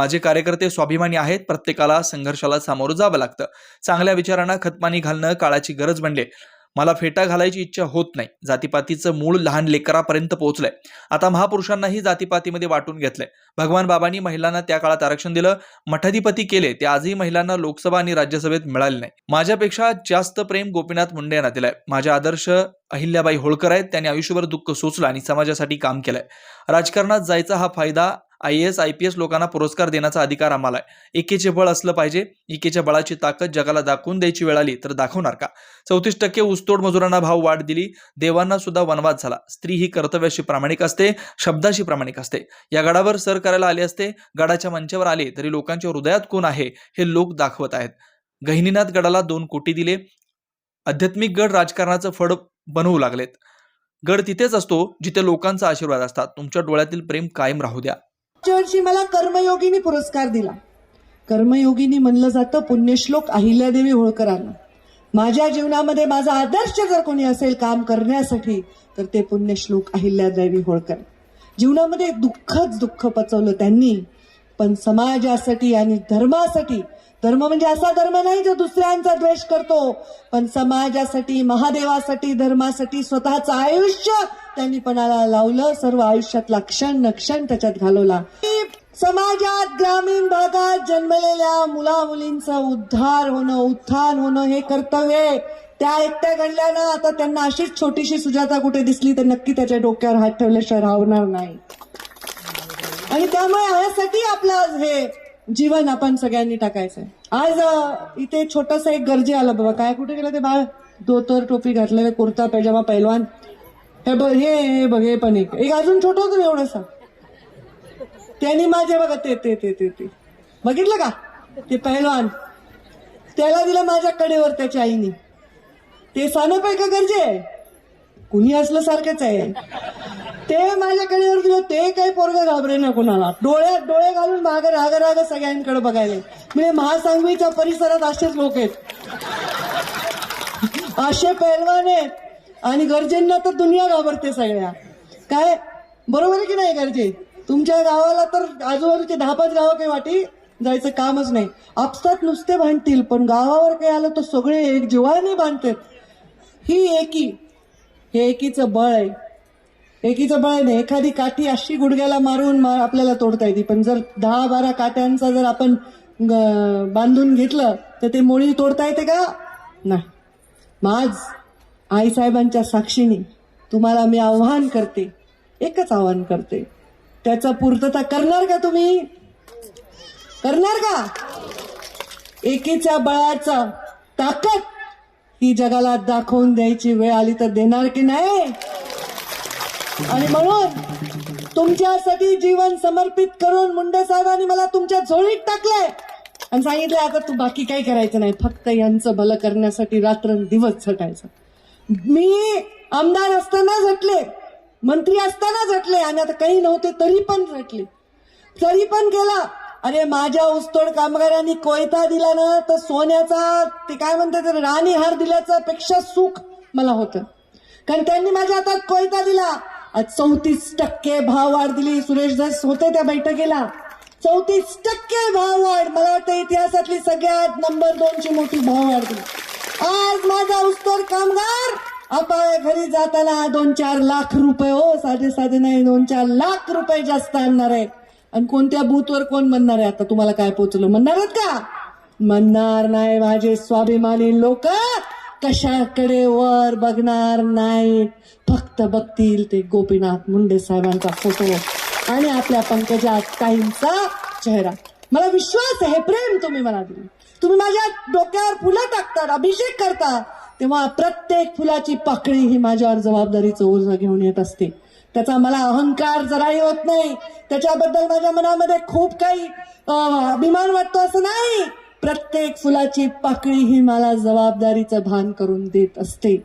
माझे कार्यकर्ते स्वाभिमानी आहेत प्रत्येकाला संघर्षाला सामोरं जावं लागतं. चांगल्या विचारांना खतपाणी घालणं काळाची गरज बनले. मला फेटा घालायची इच्छा होत नाही. जातीपातीचं मूळ लहान लेकरापर्यंत पोहोचलंय. आता महापुरुषांनाही जातीपातीमध्ये वाटून घेतलंय. भगवान बाबांनी महिलांना त्या काळात आरक्षण दिलं मठाधिपती केले ते आजही महिलांना लोकसभा आणि राज्यसभेत मिळाले नाही. माझ्यापेक्षा जास्त प्रेम गोपीनाथ मुंडे यांना दिलंय. माझे आदर्श अहिल्याबाई होळकर आहेत त्यांनी आयुष्यभर दुःख सोचलं आणि समाजासाठी काम केलंय. राजकारणात जायचा हा फायदा I S I P S लोकांना पुरस्कार देण्याचा अधिकार आम्हाला आहे. एकेचे बळ असलं पाहिजे एकेच्या बळाची ताकद जगाला दाखवून द्यायची वेळ आली तर दाखवणार का? चौतीस टक्के ऊसतोड मजुरांना भाव वाढ दिली देवांना सुद्धा वनवाद झाला. स्त्री ही कर्तव्याशी प्रामाणिक असते शब्दाशी प्रामाणिक असते. या गडावर सर करायला आले असते गडाच्या मंचावर आले तरी लोकांच्या हृदयात कोण आहे हे लोक दाखवत आहेत. गहिनीनाथ गडाला दोन कोटी दिले आध्यात्मिक गड राजकारणाचं फड बनवू लागलेत. गड तिथेच असतो जिथे लोकांचा आशीर्वाद असतात. तुमच्या डोळ्यातील प्रेम कायम राहू द्या. वर्षी मला कर्मयोगिनी पुरस्कार दिला. कर्मयोगिनी म्हणलं जातं पुण्यश्लोक अहिल्यादेवी होळकरांना. माझ्या जीवनामध्ये माझा आदर्श जर कोणी असेल काम करण्यासाठी तर ते पुण्यश्लोक अहिल्यादेवी होळकर. जीवनामध्ये दुःखच दुःख पचवलं त्यांनी पण समाजासाठी आणि धर्मासाठी धर्म म्हणजे असा धर्म नाही जो दुसऱ्यांचा द्वेष करतो पण समाजासाठी महादेवासाठी धर्मासाठी स्वतःचं आयुष्य त्यांनी पणाला लावलं सर्व आयुष्यातला क्षण न क्षण त्याच्यात घालवला. समाजात ग्रामीण भागात जन्मलेल्या मुला मुलींचा उद्धार होणं उत्थान होणं हे कर्तव्य त्या एकट्या घडल्यानं आता त्यांना अशीच छोटीशी सुजाता कुठे दिसली तर नक्की त्याच्या डोक्यावर हात ठेवल्याशिवाय राहणार नाही. आणि त्यामुळे यासाठी आपलं हे जीवन आपण सगळ्यांनी टाकायचंय. आज इथे छोटस एक गरजे आलं बाबा. काय कुठे गेलं ते बाळ? धोतर टोपी घातलेले कुर्ता पैजामा पैलवान. हे बघ हे हे बघ हे पण एक. एक अजून छोटं होतं ना एवढंसा? त्यांनी माझे बघा ते ते ते ते ते. बघितलं का? ते पहिलवान त्याला दिलं माझ्या कडेवर त्याच्या आईने. ते सानप आहे का गरजे आहे. कुणी असलं सारखंच आहे. ते माझ्याकडे ते काही पोरग घाबरे ना कुणाला. डोळ्यात डोळे घालून माग राग राग सगळ्यांकडे बघायला म्हणजे महासांगवीच्या परिसरात असेच लोक आहेत. असे पैलवान आहेत. आणि गरजेंना तर दुनिया घाबरते सगळ्या. काय? बरोबर आहे की नाही गरजे? तुमच्या गावाला तर आजूबाजूचे दहा पाच गावं काही वाटी जायचं कामच नाही. आपसात नुसते भांडतील पण गावावर काही आलं तर सगळे एक जीवाने बांधतात ही एकी. हे एकीचं बळ आहे. एकीचं बळ आहे एखादी काठी अशी गुडघ्याला मारून मा- आपल्याला तोडता येते. पण जर दहा बारा काट्यांचा जर आपण ग- बांधून घेतलं तर ते मोळी तोडता येते का? नाही. मग आज आईसाहेबांच्या साक्षीने तुम्हाला मी आव्हान करते. एकच आव्हान करते. त्याचा पूर्तता करणार का तुम्ही? करणार का? एकीच्या बळाचा ताकद ही जगाला दाखवून द्यायची वेळ आली तर देणार की नाही? आणि म्हणून तुमच्यासाठी जीवन समर्पित करून मुंडे साहेबांनी मला तुमच्या झोळीत टाकलंय. आणि सांगितलं आता तू बाकी काही करायचं नाही. फक्त यांचं भलं करण्यासाठी रात्र दिवस झटायचं. मी आमदार असताना झटले मंत्री असताना झटले आणि आता काही नव्हते तरी पण झटले. तरी पण केला. अरे माझ्या ऊसतोड कामगारांनी कोयता दिला ना तर सोन्याचा ते काय म्हणतात राणी हार दिल्याचा पेक्षा सुख मला होतं. कारण त्यांनी माझ्या हातात कोयता दिला. चौतीस टक्के भाव वाढ दिली. सुरेश धस होते त्या बैठकीला. चौतीस टक्के भाव वाढ. मला वाटतं इतिहासातली सगळ्यात नंबर दोनची मोठी भाव वाढ दिली. आज माझा ऊसतोड कामगार आपल्या घरी जाताना दोन चार लाख रुपये. हो साधे साधे नाही दोन चार लाख रुपये जास्त आणणार आहे. आणि कोणत्या बूथवर कोण म्हणणार आहे? आता तुम्हाला काय पोचलं? म्हणणार आहेत का? म्हणणार नाही माझे स्वाभिमानी लोक. कशाकडे वर बघणार नाहीत? फक्त बघतील ते गोपीनाथ मुंडे साहेबांचा फोटो आणि आपल्या पंकजा ताईंचा चेहरा. मला विश्वास आहे प्रेम तुम्ही मला दिले तुम्ही माझ्या डोक्यावर फुलं टाकतात अभिषेक करता. तेव्हा प्रत्येक फुलाची पाकळी ही माझ्यावर जबाबदारीचं ओझं घेऊन येत असते. त्याचा मला अहंकार जराही होत नाही. त्याच्याबद्दल माझ्या मनामध्ये खूप काही अभिमान वाटतो असं नाही. प्रत्येक फुलाची पाकळी ही मला जबाबदारीचं भान करून देत असते.